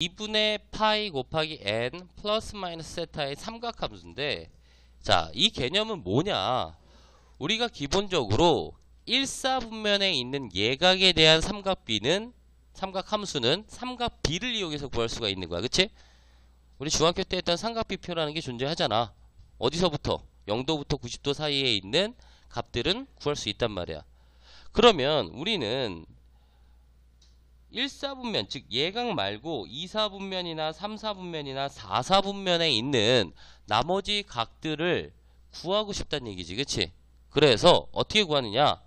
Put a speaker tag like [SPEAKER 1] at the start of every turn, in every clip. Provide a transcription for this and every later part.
[SPEAKER 1] 2분의 파이 곱하기 n 플러스 마이너스 세타의 삼각함수인데 자, 이 개념은 뭐냐? 우리가 기본적으로 1사분면에 있는 예각에 대한 삼각비는 삼각함수는 삼각비를 이용해서 구할 수가 있는 거야. 그치? 우리 중학교 때 했던 삼각비표라는 게 존재하잖아. 어디서부터? 0도부터 90도 사이에 있는 값들은 구할 수 있단 말이야. 그러면 우리는 1사분면, 즉 예각 말고 2사분면이나 3사분면이나 4사분면에 있는 나머지 각들을 구하고 싶다는 얘기지. 그치? 그래서 어떻게 구하느냐?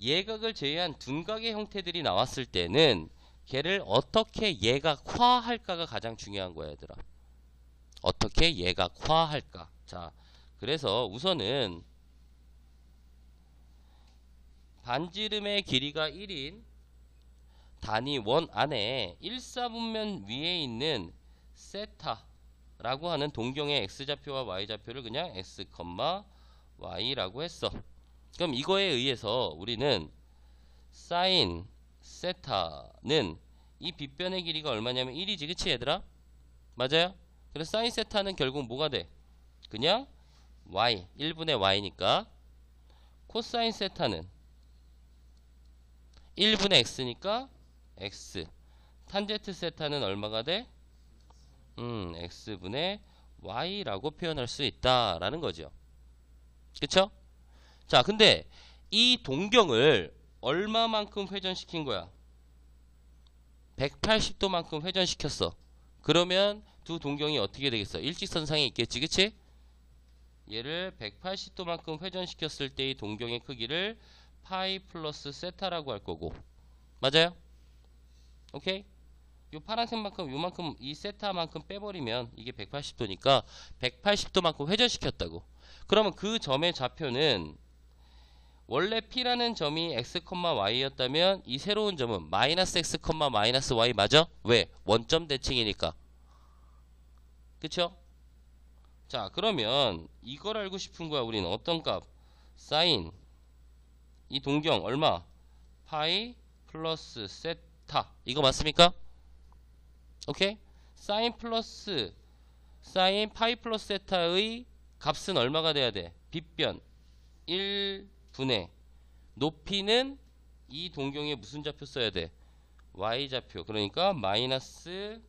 [SPEAKER 1] 예각을 제외한 둔각의 형태들이 나왔을 때는 걔를 어떻게 예각화할까가 가장 중요한 거야, 얘들아. 어떻게 예각화할까? 자, 그래서 우선은 반지름의 길이가 1인 단위 원 안에 1사분면 위에 있는 세타라고 하는 동경의 x좌표와 y좌표를 그냥 x, y라고 했어. 그럼 이거에 의해서 우리는 사인 세타는 이 빗변의 길이가 얼마냐면 1이지 그치 얘들아? 맞아요? 그래서 사인 세타는 결국 뭐가 돼? 그냥 y 1분의 y니까 코사인 세타는 1분의 x니까 x 탄제트 세타는 얼마가 돼? 음 x분의 y라고 표현할 수 있다라는 거죠 그쵸? 자 근데 이 동경을 얼마만큼 회전시킨 거야? 180도만큼 회전시켰어 그러면 두 동경이 어떻게 되겠어? 일직선상에 있겠지 그치? 얘를 180도만큼 회전시켰을 때의 동경의 크기를 파이 플러스 세타라고 할 거고 맞아요? 오케이? 요 파란색만큼 요만큼 이 세타만큼 빼버리면 이게 180도니까 180도만큼 회전시켰다고 그러면 그 점의 좌표는 원래 P라는 점이 x, y였다면 이 새로운 점은 마이너스 x, 마이너스 y 맞아? 왜? 원점 대칭이니까 그쵸? 자 그러면 이걸 알고 싶은 거야 우리는 어떤 값? 사인 이 동경 얼마? 파이 플러스 세타 이거 맞습니까? 오케이? 사인 플러스 사인 파이 플러스 세타의 값은 얼마가 돼야 돼? 빗변 1분의 높이는 이 동경에 무슨 좌표 써야 돼? y좌표 그러니까 마이너스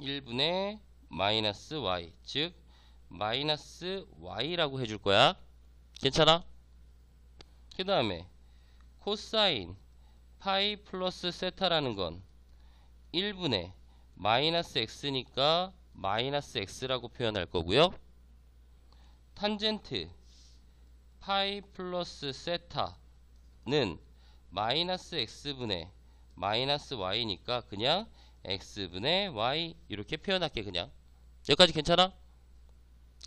[SPEAKER 1] 1분의 마이너스 y 즉 마이너스 y라고 해줄 거야 괜찮아? 그 다음에 코사인 파이 플러스 세타라는 건 1분의 마이너스 x니까 마이너스 x라고 표현할 거고요 탄젠트 파이 플러스 세타는 마이너스 x분의 마이너스 y니까 그냥 x분의 y 이렇게 표현할게 그냥 여기까지 괜찮아?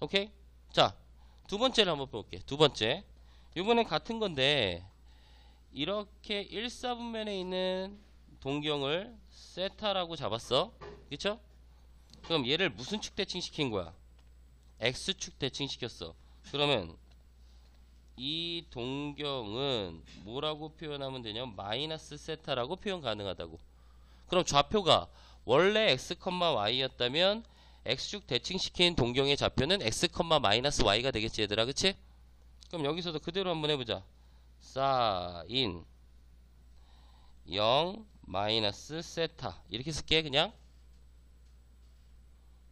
[SPEAKER 1] 오케이? 자 두 번째를 한번 볼게 두 번째 이번엔 같은 건데 이렇게 1사분면에 있는 동경을 세타라고 잡았어 그쵸? 그럼 얘를 무슨 축 대칭시킨 거야? x축 대칭시켰어 그러면 이 동경은 뭐라고 표현하면 되냐 마이너스 세타라고 표현 가능하다고 그럼 좌표가 원래 x, y였다면 x축 대칭시킨 동경의 좌표는 x, 마이너스 y가 되겠지 얘들아 그치? 그럼 여기서도 그대로 한번 해보자. 사인 0 마이너스 세타. 이렇게 쓸게 그냥.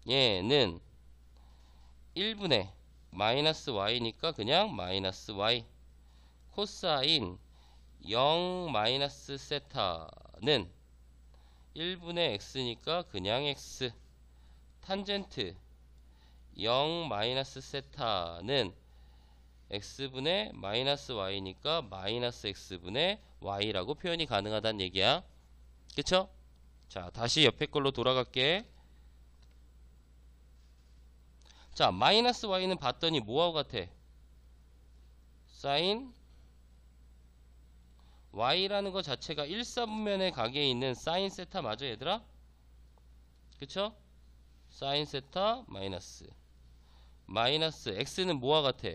[SPEAKER 1] 얘는 1분의 마이너스 y니까 그냥 마이너스 y. 코사인 0 마이너스 세타는 1분의 x니까 그냥 x. 탄젠트 0 마이너스 세타는 x분의 마이너스 y니까 마이너스 x분의 y라고 표현이 가능하다는 얘기야 그쵸? 자 다시 옆에 걸로 돌아갈게 자 마이너스 y는 봤더니 뭐하고 같아 사인 y라는 것 자체가 1사분면의 각에 있는 사인 세타 맞아 얘들아? 그쵸? 사인 세타 마이너스 마이너스 x는 뭐와 같아?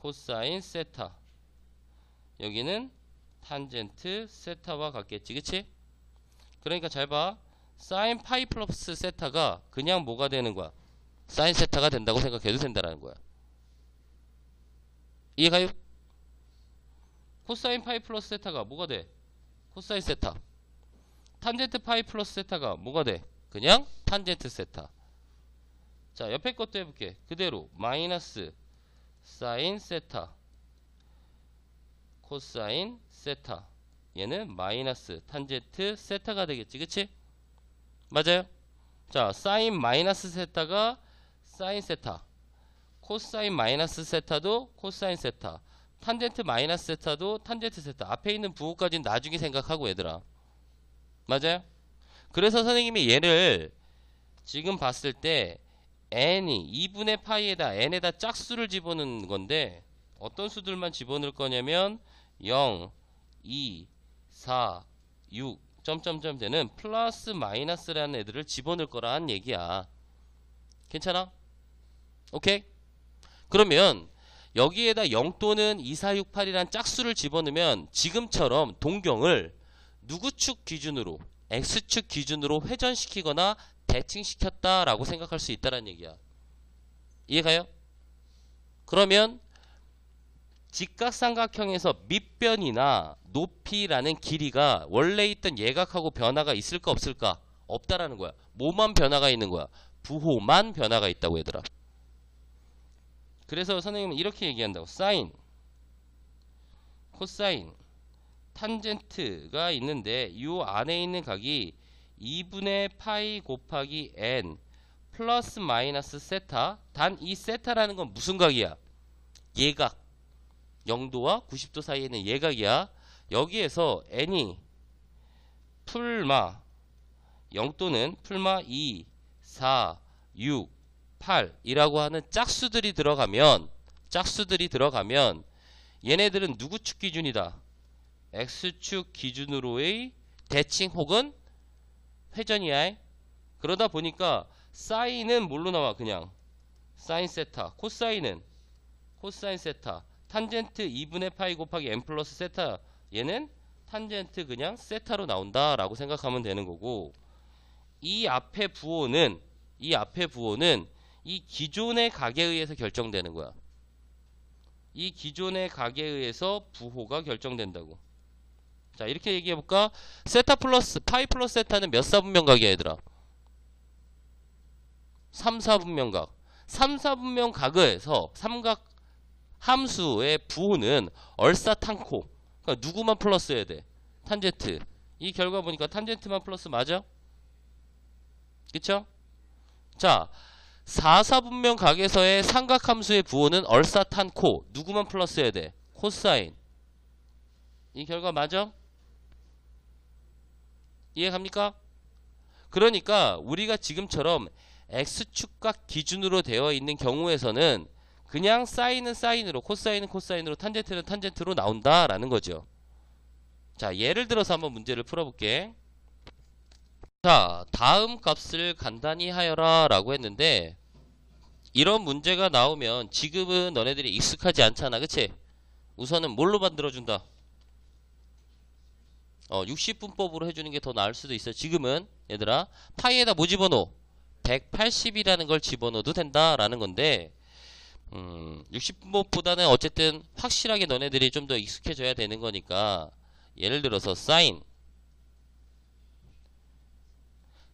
[SPEAKER 1] 코사인 세타 여기는 탄젠트 세타와 같겠지 그치? 그러니까 잘봐 사인 파이 플러스 세타가 그냥 뭐가 되는 거야 사인 세타가 된다고 생각해도 된다라는 거야 이해가요? 코사인 파이 플러스 세타가 뭐가 돼? 코사인 세타 탄젠트 파이 플러스 세타가 뭐가 돼? 그냥 탄젠트 세타 자 옆에 것도 해볼게 그대로 마이너스 사인 세타 코사인 세타 얘는 마이너스 탄젠트 세타가 되겠지 그치? 맞아요? 자 사인 마이너스 세타가 사인 세타 코사인 마이너스 세타도 코사인 세타 탄젠트 마이너스 세타도 탄젠트 세타 앞에 있는 부호까지는 나중에 생각하고 얘들아 맞아요? 그래서 선생님이 얘를 지금 봤을 때 n이 2분의 파이에다 n에다 짝수를 집어넣는 건데 어떤 수들만 집어넣을 거냐면 0, 2, 4, 6 점점점 되는 플러스 마이너스라는 애들을 집어넣을 거란 얘기야 괜찮아? 오케이? 그러면 여기에다 0 또는 2, 4, 6, 8이란 짝수를 집어넣으면 지금처럼 동경을 누구 축 기준으로 x축 기준으로 회전시키거나 대칭시켰다라고 생각할 수 있다는 얘기야. 이해가요? 그러면 직각삼각형에서 밑변이나 높이라는 길이가 원래 있던 예각하고 변화가 있을까 없을까? 없다라는 거야. 뭐만 변화가 있는 거야? 부호만 변화가 있다고 얘들아. 그래서 선생님은 이렇게 얘기한다고. 사인, 코사인, 탄젠트가 있는데 이 안에 있는 각이 2분의 파이 곱하기 n 플러스 마이너스 세타 단 이 세타라는 건 무슨 각이야? 예각 0도와 90도 사이에 있는 예각이야 여기에서 n이 풀마 0도는 풀마 2, 4, 6, 8이라고 하는 짝수들이 들어가면 짝수들이 들어가면 얘네들은 누구 축 기준이다? x축 기준으로의 대칭 혹은 회전이야. 그러다 보니까 사인은 뭘로 나와? 그냥 사인 세타. 코사인은 코사인 세타. 탄젠트 2분의 파이 곱하기 n 플러스 세타. 얘는 탄젠트 그냥 세타로 나온다 라고 생각하면 되는 거고 이 앞에 부호는 이 앞에 부호는 이 기존의 각에 의해서 결정되는 거야. 이 기존의 각에 의해서 부호가 결정된다고. 자 이렇게 얘기해 볼까? 세타 플러스 파이 플러스 세타는 몇 사분면각이야 얘들아? 3, 4분면각 3, 4분면각에서 삼각 함수의 부호는 얼사탄코 그러니까 누구만 플러스 해야 돼? 탄젠트 이 결과 보니까 탄젠트만 플러스 맞아? 그쵸? 자 4, 4분면각에서의 삼각함수의 부호는 얼사탄코 누구만 플러스 해야 돼? 코사인 이 결과 맞아? 이해갑니까? 그러니까 우리가 지금처럼 x축각 기준으로 되어 있는 경우에서는 그냥 사인은 사인으로 코사인은 코사인으로 탄젠트는 탄젠트로 나온다라는 거죠. 자 예를 들어서 한번 문제를 풀어볼게. 자 다음 값을 간단히 하여라 라고 했는데 이런 문제가 나오면 지금은 너네들이 익숙하지 않잖아 그치? 우선은 뭘로 만들어준다? 어, 60분법으로 해주는 게 더 나을 수도 있어. 지금은 얘들아 파이에다 뭐 집어넣어? 180이라는 걸 집어넣어도 된다라는 건데 음, 60분법보다는 어쨌든 확실하게 너네들이 좀 더 익숙해져야 되는 거니까 예를 들어서 사인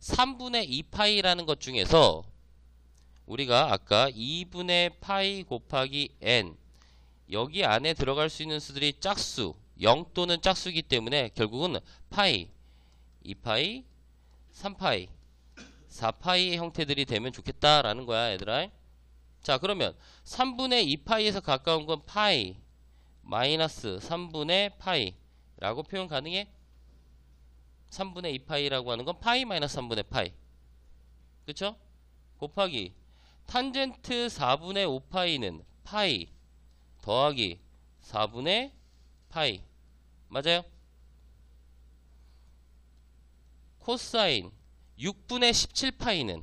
[SPEAKER 1] 3분의 2파이라는 것 중에서 우리가 아까 2분의 파이 곱하기 n 여기 안에 들어갈 수 있는 수들이 짝수 0 또는 짝수기 때문에 결국은 파이, 2파이, 3파이, 4파이의 형태들이 되면 좋겠다라는 거야 얘들아 자 그러면 3분의 2파이에서 가까운 건 파이 마이너스 3분의 파이 라고 표현 가능해? 3분의 2파이라고 하는 건 파이 마이너스 3분의 파이 그쵸? 곱하기 탄젠트 4분의 5파이는 파이 더하기 4분의 파이 맞아요? 코사인 6분의 17파이는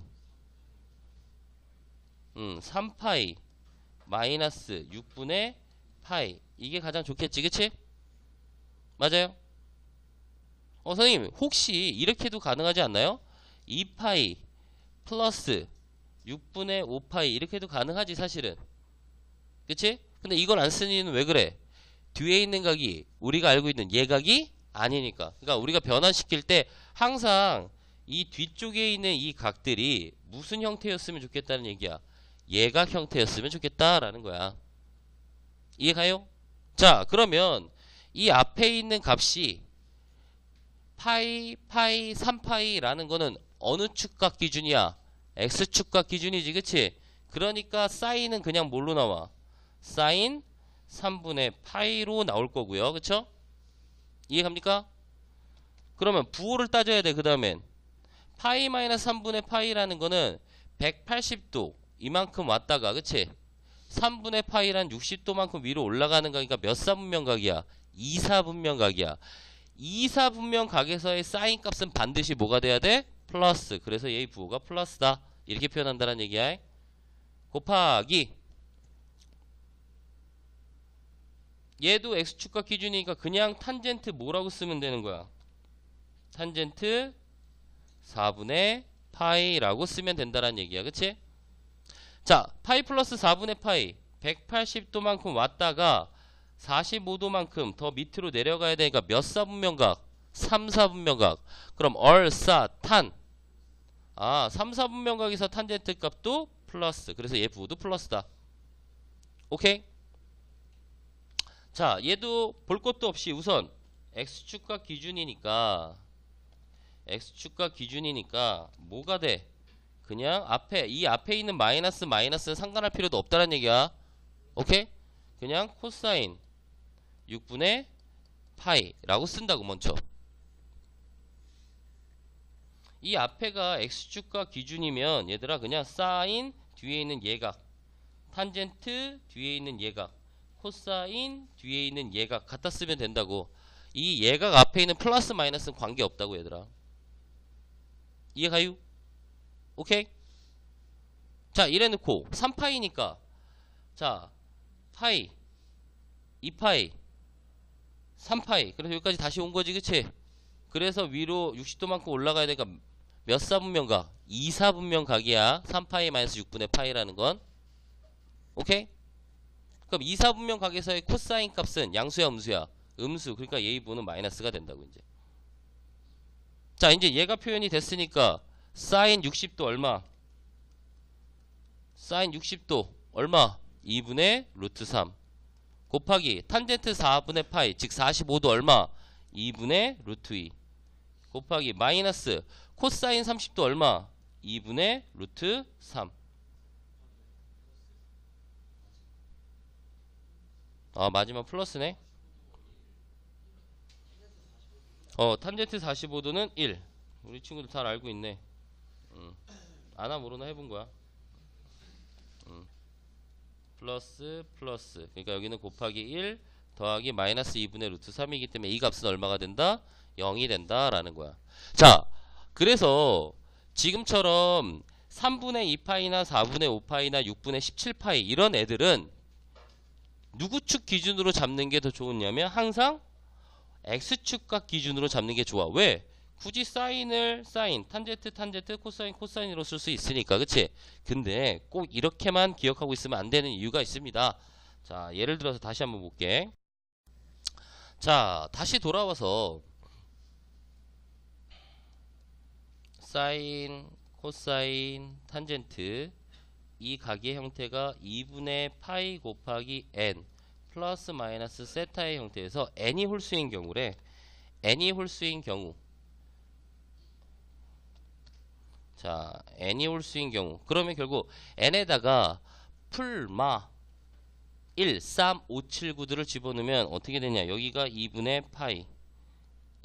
[SPEAKER 1] 음, 3파이 마이너스 6분의 파이 이게 가장 좋겠지 그치? 맞아요? 어 선생님 혹시 이렇게도 가능하지 않나요? 2파이 플러스 6분의 5파이 이렇게도 가능하지 사실은 그치? 근데 이걸 안 이유는 왜 그래? 뒤에 있는 각이 우리가 알고 있는 예각이 아니니까. 그러니까 우리가 변환시킬 때 항상 이 뒤쪽에 있는 이 각들이 무슨 형태였으면 좋겠다는 얘기야? 예각 형태였으면 좋겠다라는 거야. 이해가요? 자 그러면 이 앞에 있는 값이 파이 파이 3파이라는 거는 어느 축각 기준이야? X축각 기준이지 그치? 그러니까 사인은 그냥 뭘로 나와? 사인 3분의 파이로 나올 거고요. 그쵸? 이해갑니까? 그러면 부호를 따져야 돼 그 다음엔. 파이 마이너스 3분의 파이라는 거는 180도 이만큼 왔다가 그치? 3분의 파이란 60도만큼 위로 올라가는 각이니까 몇 사분면각이야? 2사분면각이야. 2사분면각에서의 사인 값은 반드시 뭐가 돼야 돼? 플러스. 그래서 얘의 부호가 플러스다. 이렇게 표현한다는 얘기야. 곱하기 얘도 x축각 기준이니까 그냥 탄젠트 뭐라고 쓰면 되는 거야? 탄젠트 4분의 파이라고 쓰면 된다는 얘기야. 그치? 자 파이 플러스 4분의 파이. 180도만큼 왔다가 45도만큼 더 밑으로 내려가야 되니까 몇 사분면각? 3, 4분면각. 그럼 얼, 사, 탄. 아, 3, 4분면각에서 탄젠트 값도 플러스. 그래서 얘 부호도 플러스다. 오케이? 자 얘도 볼 것도 없이 우선 x축각 기준이니까 x축각 기준이니까 뭐가 돼? 그냥 앞에 이 앞에 있는 마이너스 마이너스는 상관할 필요도 없다는 얘기야 오케이? 그냥 코사인 6분의 파이라고 쓴다고 먼저 이 앞에가 x축과 기준이면 얘들아 그냥 사인 뒤에 있는 예각 탄젠트 뒤에 있는 예각 코사인 뒤에 있는 예각 갖다 쓰면 된다고. 이 예각 앞에 있는 플러스 마이너스는 관계없다고 얘들아. 이해가요? 오케이? 자 이래놓고. 3파이니까. 자 파이. 2파이. 3파이. 그래서 여기까지 다시 온 거지 그치? 그래서 위로 60도만큼 올라가야 되니까 몇 사분면각 2사분면각이야. 3파이 마이너스 6분의 파이라는 건. 오케이 그럼 2사분면 각에서의 코사인 값은 양수야 음수야? 음수 그러니까 부는 마이너스가 된다고 이제. 자 이제 얘가 표현이 됐으니까 사인 60도 얼마? 사인 60도 얼마? 2분의 루트 3 곱하기 탄젠트 4분의 파이 즉 45도 얼마? 2분의 루트 2 곱하기 마이너스 코사인 30도 얼마? 2분의 루트 3 아, 마지막 플러스네. 어, 탄젠트 45도는 1. 우리 친구들 잘 알고 있네. 음. 아나 모르나 해본 거야. 음. 플러스 플러스. 그러니까 여기는 곱하기 1 더하기 마이너스 2분의 루트 3이기 때문에 이 값은 얼마가 된다? 0이 된다 라는 거야. 자, 그래서 지금처럼 3분의 2파이나 4분의 5파이나 6분의 17파이 이런 애들은 누구 축 기준으로 잡는 게 더 좋으냐면 항상 x축각 기준으로 잡는 게 좋아. 왜? 굳이 사인을 사인, 탄젠트, 탄젠트, 코사인, 코사인으로 쓸 수 있으니까. 그치? 근데 꼭 이렇게만 기억하고 있으면 안 되는 이유가 있습니다. 자, 예를 들어서 다시 한번 볼게. 자, 다시 돌아와서 사인, 코사인, 탄젠트 이 각의 형태가 2분의 파이 곱하기 n 플러스 마이너스 세타의 형태에서 n이 홀수인 경우래. n이 홀수인 경우. 자 n이 홀수인 경우. 그러면 결국 n에다가 풀마 1, 3, 5, 7, 9들을 집어넣으면 어떻게 되냐? 여기가 2분의 파이.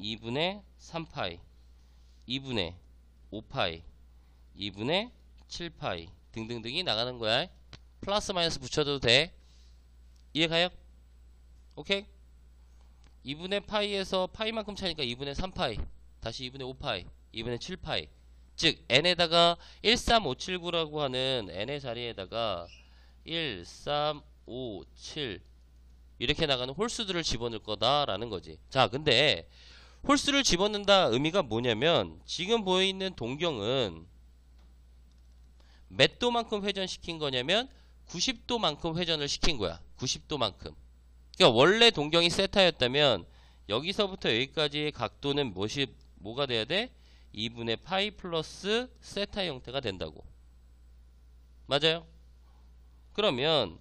[SPEAKER 1] 2분의 3파이. 2분의 5파이. 2분의 7파이 등등등이 나가는 거야. 플러스 마이너스 붙여도 돼. 이해가요? 오케이? 2분의 파이에서 파이만큼 차니까 2분의 3파이 다시 2분의 5파이 2분의 7파이 즉 n에다가 13579라고 하는 n의 자리에다가 1, 3, 5, 7 이렇게 나가는 홀수들을 집어넣을 거다라는 거지. 자, 근데 홀수를 집어넣는다 의미가 뭐냐면 지금 보이는 동경은 몇 도만큼 회전시킨 거냐면 90도만큼 회전을 시킨 거야. 90도만큼. 그러니까 원래 동경이 세타였다면 여기서부터 여기까지의 각도는 무엇이 뭐가 돼야 돼? 2분의 파이 플러스 세타 형태가 된다고. 맞아요? 그러면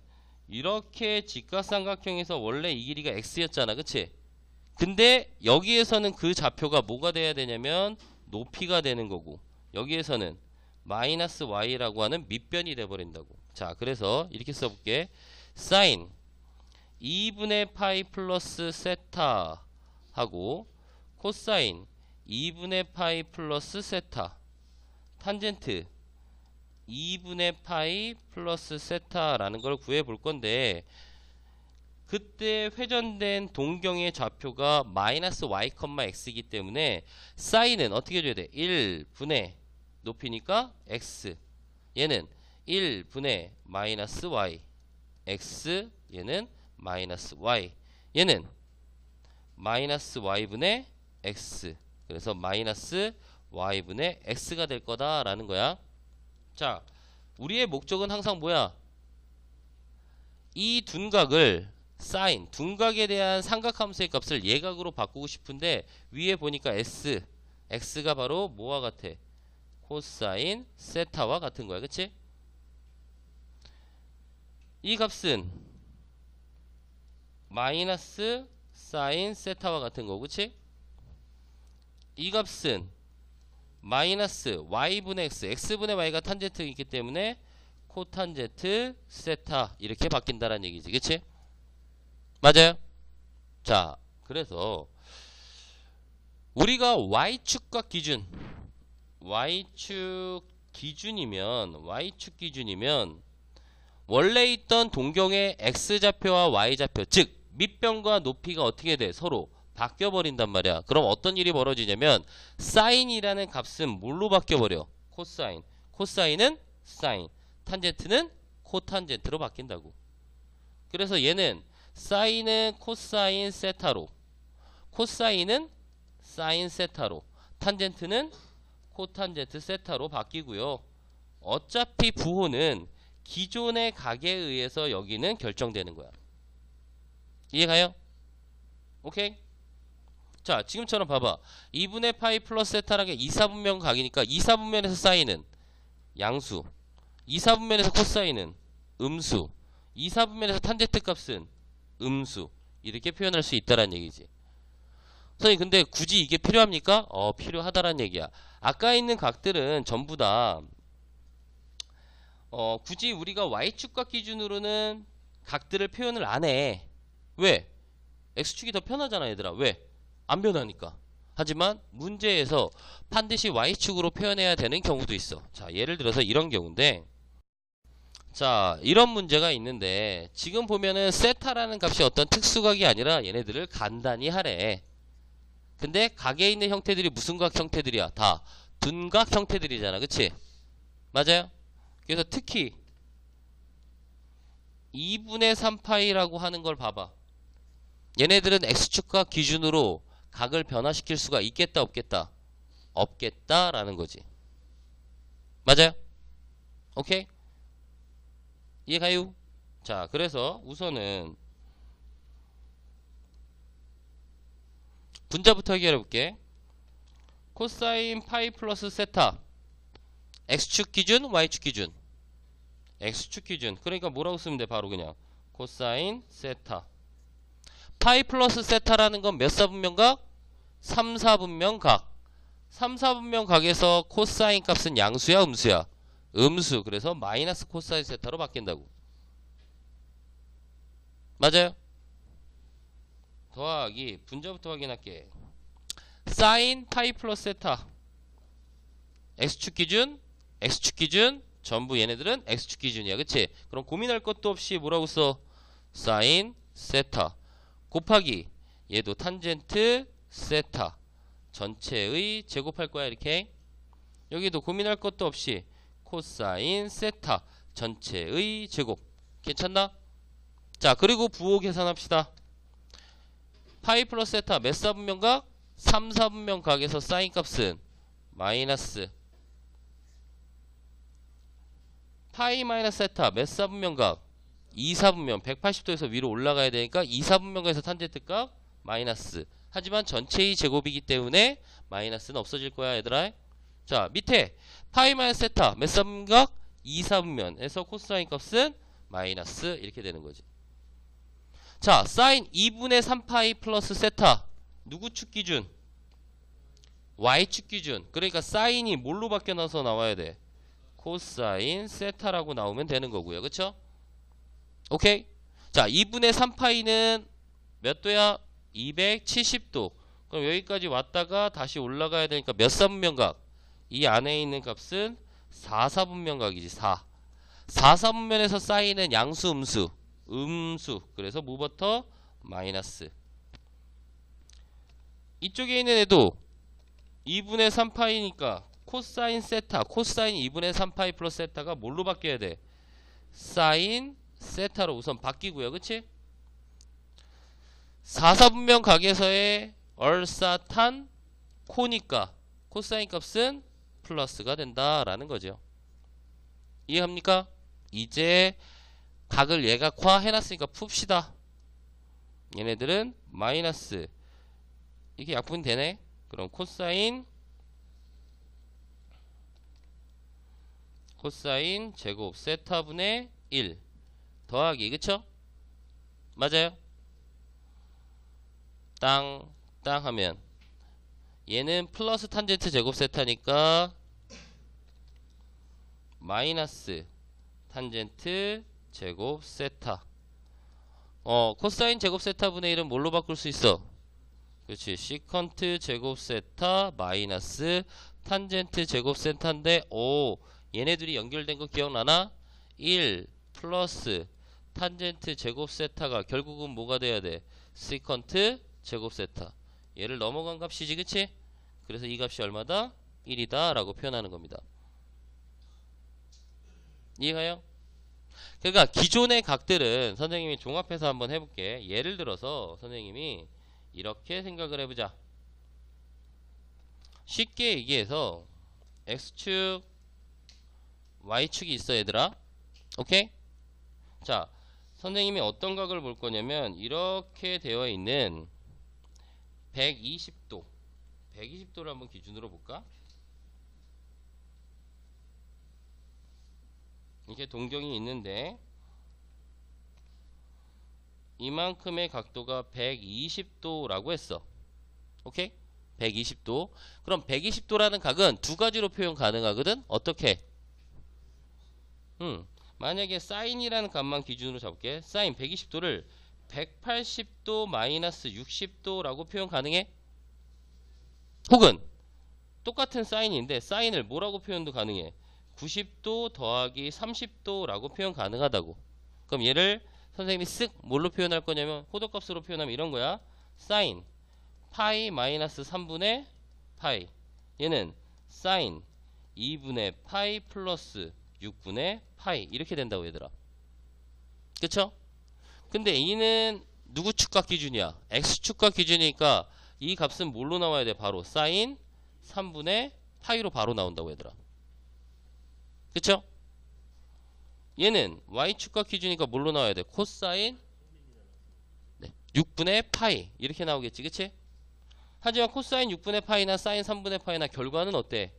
[SPEAKER 1] 이렇게 직각삼각형에서 원래 이 길이가 x였잖아. 그치? 근데 여기에서는 그 좌표가 뭐가 돼야 되냐면 높이가 되는 거고 여기에서는 마이너스 y라고 하는 밑변이 돼 버린다고. 자, 그래서 이렇게 써볼게. 사인 2분의 파이 플러스 세타 하고 코사인 2분의 파이 플러스 세타 탄젠트 2분의 파이 플러스 세타라는 걸 구해 볼 건데 그때 회전된 동경의 좌표가 마이너스 y, x이기 때문에 사인은 어떻게 줘야 돼? 1분의 높이니까 x. 얘는 1분의 마이너스 y. x 얘는 마이너스 y. 얘는 마이너스 y분의 x. 그래서 마이너스 y분의 x가 될 거다라는 거야. 자 우리의 목적은 항상 뭐야? 이 둔각을 사인 둔각에 대한 삼각함수의 값을 예각으로 바꾸고 싶은데 위에 보니까 s x가 바로 뭐와 같아 코사인 세타와 같은 거야. 그치? 이 값은 마이너스 사인 세타와 같은 거 그치? 이 값은 마이너스 y분의 x x분의 y가 탄젠트이기 때문에 코탄젠트 세타 이렇게 바뀐다는 얘기지 그치? 맞아요? 자 그래서 우리가 y축과 기준 y축 기준이면 y축 기준이면 원래 있던 동경의 x좌표와 y좌표 즉 밑변과 높이가 어떻게 돼? 서로 바뀌어 버린단 말이야. 그럼 어떤 일이 벌어지냐면 사인이라는 값은 뭘로 바뀌어 버려? 코사인. 코사인은 사인. 탄젠트는 코탄젠트로 바뀐다고. 그래서 얘는 사인은 코사인 세타로 코사인은 사인 세타로 탄젠트는 코탄젠트 세타로 바뀌고요. 어차피 부호는 기존의 각에 의해서 여기는 결정되는 거야. 이해가요? 오케이? 자 지금처럼 봐봐. 2분의 파이 플러스 세타라는 게 2사분면 각이니까 2사분면에서 사인은 양수 2사분면에서 코사인은 음수 2사분면에서 탄젠트 값은 음수. 이렇게 표현할 수 있다란 얘기지 선생님 근데 굳이 이게 필요합니까? 어 필요하다란 얘기야 아까 있는 각들은 전부 다 어, 굳이 우리가 y축각 기준으로는 각들을 표현을 안 해 왜? x축이 더 편하잖아 얘들아 왜? 안 변하니까 하지만 문제에서 반드시 y축으로 표현해야 되는 경우도 있어 자 예를 들어서 이런 경우인데 자 이런 문제가 있는데 지금 보면은 세타라는 값이 어떤 특수각이 아니라 얘네들을 간단히 하래 근데 각에 있는 형태들이 무슨 각 형태들이야? 다 둔각 형태들이잖아. 그치? 맞아요? 그래서 특히 2분의 3파이라고 하는 걸 봐봐. 얘네들은 x축각 기준으로 각을 변화시킬 수가 있겠다 없겠다? 없겠다라는 거지. 맞아요? 오케이? 이해가요? 자 그래서 우선은 분자부터 해결해 볼게. 코사인 파이 플러스 세타. X축 기준 y축 기준. X축 기준. 그러니까 뭐라고 쓰면 돼 바로 그냥. 코사인 세타. 파이 플러스 세타라는 건 몇 사분면각? 3, 4분면각. 3, 4분면각에서 코사인 값은 양수야 음수야? 음수. 그래서 마이너스 코사인 세타로 바뀐다고. 맞아요? 더하기 분자부터 확인할게. 사인 파이 플러스 세타. X축 기준 x축 기준 전부 얘네들은 x축 기준이야. 그치? 그럼 고민할 것도 없이 뭐라고 써? 사인 세타. 곱하기 얘도 탄젠트 세타. 전체의 제곱할 거야 이렇게. 여기도 고민할 것도 없이 코사인 세타 전체의 제곱. 괜찮나? 자 그리고 부호 계산합시다 파이 플러스 세타 몇 사분면각? 3 사분면각에서 사인 값은 마이너스 파이 마이너스 세타 몇 사분면각? 2 사분면 180도에서 위로 올라가야 되니까 2 사분면각에서 탄젠트 값 마이너스 하지만 전체의 제곱이기 때문에 마이너스는 없어질 거야 얘들아 자 밑에 파이 마이너스 세타 몇 사분면각? 2 사분면에서 코사인 값은 마이너스 이렇게 되는 거지 자 사인 2분의 3파이 플러스 세타 누구 축 기준? y축 기준 그러니까 사인이 뭘로 바뀌어나서 나와야 돼? 코사인 세타라고 나오면 되는 거고요 그쵸? 오케이 자 2분의 3파이는 몇 도야? 270도 그럼 여기까지 왔다가 다시 올라가야 되니까 몇 사분면각? 이 안에 있는 값은 4사분면각이지 4 4사분면에서 사인은 양수 음수 음수 그래서 무버터 마이너스 이쪽에 있는 애도 2분의 3파이니까 코사인 세타 코사인 2분의 3파이 플러스 세타가 뭘로 바뀌어야 돼? 사인 세타로 우선 바뀌고요 그치? 4사분면 각에서의 얼사탄 코니까 코사인 값은 플러스가 된다라는 거죠 이해합니까? 이제 각을 예각화 해놨으니까 풉시다 얘네들은 마이너스 이게 약분이 되네 그럼 코사인 코사인 제곱 세타분의 1 더하기 그쵸? 맞아요? 땅, 땅 하면 얘는 플러스 탄젠트 제곱 세타니까 마이너스 탄젠트 제곱 세타 어 코사인 제곱 세타 분의 1은 뭘로 바꿀 수 있어? 그렇지 시컨트 제곱 세타 마이너스 탄젠트 제곱 세타인데 오 얘네들이 연결된 거 기억나나? 1 플러스 탄젠트 제곱 세타가 결국은 뭐가 돼야 돼? 시컨트 제곱 세타 얘를 넘어간 값이지 그치? 그래서 이 값이 얼마다? 1이다 라고 표현하는 겁니다 이해가요? 그러니까 기존의 각들은 선생님이 종합해서 한번 해볼게. 예를 들어서 선생님이 이렇게 생각을 해보자. 쉽게 얘기해서 x축 y축이 있어 얘들아. 오케이? 자 선생님이 어떤 각을 볼 거냐면 이렇게 되어 있는 120도. 120도를 한번 기준으로 볼까 이렇게 동경이 있는데 이만큼의 각도가 120도라고 했어. 오케이? 120도. 그럼 120도라는 각은 두 가지로 표현 가능하거든? 어떻게? 음 만약에 사인이라는 값만 기준으로 잡을게. 사인 120도를 180도 마이너스 60도라고 표현 가능해? 혹은 똑같은 사인인데 사인을 뭐라고 표현도 가능해 90도 더하기 30도라고 표현 가능하다고. 그럼 얘를 선생님이 쓱 뭘로 표현할 거냐면 호도값으로 표현하면 이런 거야. 사인. 파이 마이너스 3분의 파이. 얘는 사인 2분의 파이 플러스 6분의 파이. 이렇게 된다고 얘들아. 그쵸? 근데 이는 누구 축각 기준이야? x축각 기준이니까 이 값은 뭘로 나와야 돼? 바로 사인 3분의 파이로 바로 나온다고 얘들아 그쵸? 얘는 y축각 기준이니까 뭘로 나와야 돼? 코사인 네, 6분의 파이 이렇게 나오겠지 그치? 하지만 코사인 6분의 파이나 사인 3분의 파이나 결과는 어때?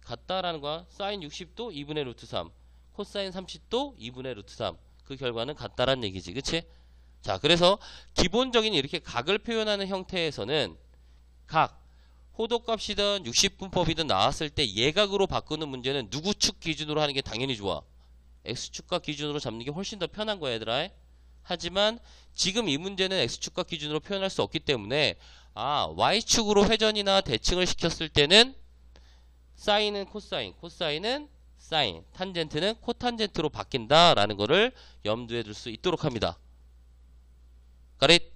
[SPEAKER 1] 같다라는 거야 사인 60도 2분의 루트 3 코사인 30도 2분의 루트 3 그 결과는 같다란 얘기지 그치? 자 그래서 기본적인 이렇게 각을 표현하는 형태에서는 각 호도값이든 60분법이든 나왔을 때 예각으로 바꾸는 문제는 누구 축 기준으로 하는 게 당연히 좋아. X축과 기준으로 잡는 게 훨씬 더 편한 거야 얘들아. 하지만 지금 이 문제는 X축과 기준으로 표현할 수 없기 때문에 아 Y축으로 회전이나 대칭을 시켰을 때는 사인은 코사인 코사인은 사인 탄젠트는 코탄젠트로 바뀐다 라는 거를 염두에 둘 수 있도록 합니다. 가릿